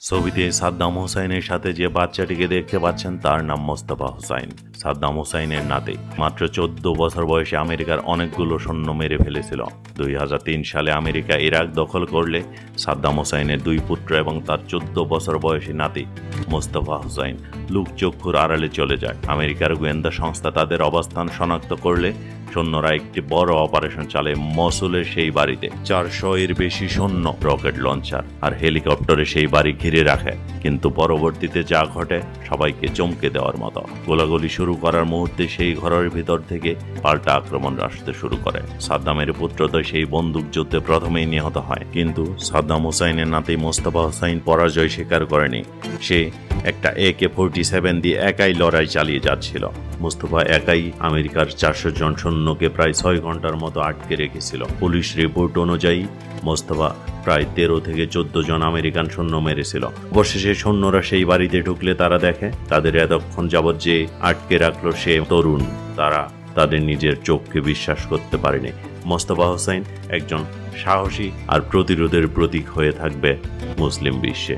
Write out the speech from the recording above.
ছবিতে সাদ্দাম হোসাইনের সাথে যে বাচ্চাটিকে দেখতে পাচ্ছেন, তার নাম মোস্তফা হোসাইন সাদ্দাম হোসাইনের নাতে। মাত্র চোদ্দ বছর বয়সে আমেরিকার অনেকগুলো সৈন্য মেরে ফেলেছিল। দুই হাজার তিন সালে আমেরিকা ইরাক দখল করলে সাদ্দাম হোসাইনের দুই পুত্র এবং তার চোদ্দ বছর বয়সী নাতি মোস্তফা হোসাইন লুকচক্ষুর আড়ালে চলে যায়। আমেরিকার গোয়েন্দা সংস্থা তাদের অবস্থান শনাক্ত করলে সৈন্যরা একটি বড় অপারেশন চালে মসুলের সেই বাড়িতে। চারশো এর বেশি সৈন্য, রকেট লঞ্চার আর হেলিকপ্টারে সেই বাড়ি ঘিরে রাখে, কিন্তু পরবর্তীতে যা ঘটে সবাইকে চমকে দেওয়ার মতো। গোলাগুলি শুরু করার মুহূর্তে সেই ঘরের ভিতর থেকে পাল্টা আক্রমণ আসতে শুরু করে। সাদ্দামের পুত্রদ্বয় সেই বন্দুক যুদ্ধে প্রথমেই নিহত হয়, কিন্তু সাদ্দাম হুসাইনের নাতি মোস্তফা হুসাইন পরাজয় স্বীকার করেনি। সে একটা এ কে ফোরটি সেভেন দিয়ে একাই লড়াই চালিয়ে যাচ্ছিল। মুস্তফা একাই আমেরিকার চারশো জন সৈন্যকে প্রায় ছয় ঘণ্টার মতো আটকে রেখেছিল। পুলিশ রিপোর্ট অনুযায়ী মোস্তফা প্রায় তেরো থেকে চোদ্দ জন আমেরিকান সৈন্য মেরেছিল। অবশেষে সৈন্যরা সেই বাড়িতে ঢুকলে তারা দেখে, তাদের এতক্ষণ যাবৎ যে আটকে রাখল সে তরুণ, তারা তাদের নিজের চোখকে বিশ্বাস করতে পারেনি। মোস্তফা হোসেন একজন সাহসী আর প্রতিরোধের প্রতীক হয়ে থাকবে মুসলিম বিশ্বে।